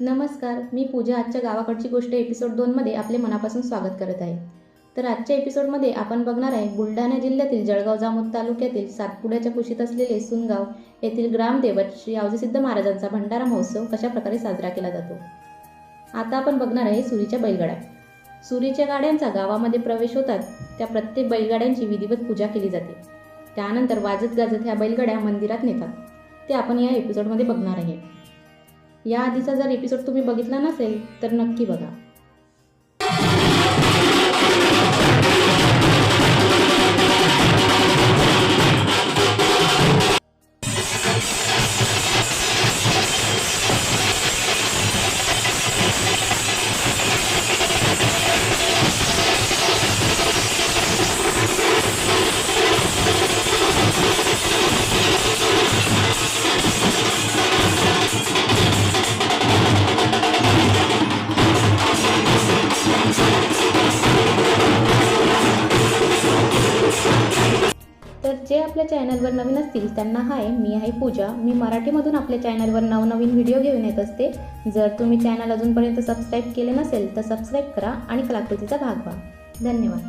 नमस्कार मी पूजा. आजच्या गावाकडची गोष्ट एपिसोड दोनमध्ये आपले मनापासून स्वागत करत आहे. तर आजच्या एपिसोडमध्ये आपण बघणार आहे बुलढाणा जिल्ह्यातील जळगाव जामोद तालुक्यातील सातपुड्याच्या कुशीत असलेले सुनगाव येथील ग्रामदेवत श्री आवजीसिद्ध महाराजांचा भंडारा महोत्सव कशा प्रकारे साजरा केला जातो? आता आपण बघणार आहे सुरीच्या बैलगाड्या. सुरीच्या गाड्यांचा गावामध्ये प्रवेश होतात त्या प्रत्येक बैलगाड्यांची विधिवत पूजा केली जाते. त्यानंतर वाजत गाजत ह्या बैलगाड्या मंदिरात नेतात. ते आपण या एपिसोडमध्ये बघणार आहे. या आधीचा जर एपिसोड तुम्ही बघितला नसेल तर नक्की बघा. तर जे आपल्या चॅनलवर नवीन असतील त्यांना हाय मी आहे पूजा. मी मराठीमधून आपल्या चॅनलवर नवनवीन व्हिडिओ घेऊन येत असते. जर तुम्ही चॅनल अजूनपर्यंत सबस्क्राईब केले नसेल तर सबस्क्राईब करा आणि कलाकृतीचा भाग व्हा. धन्यवाद.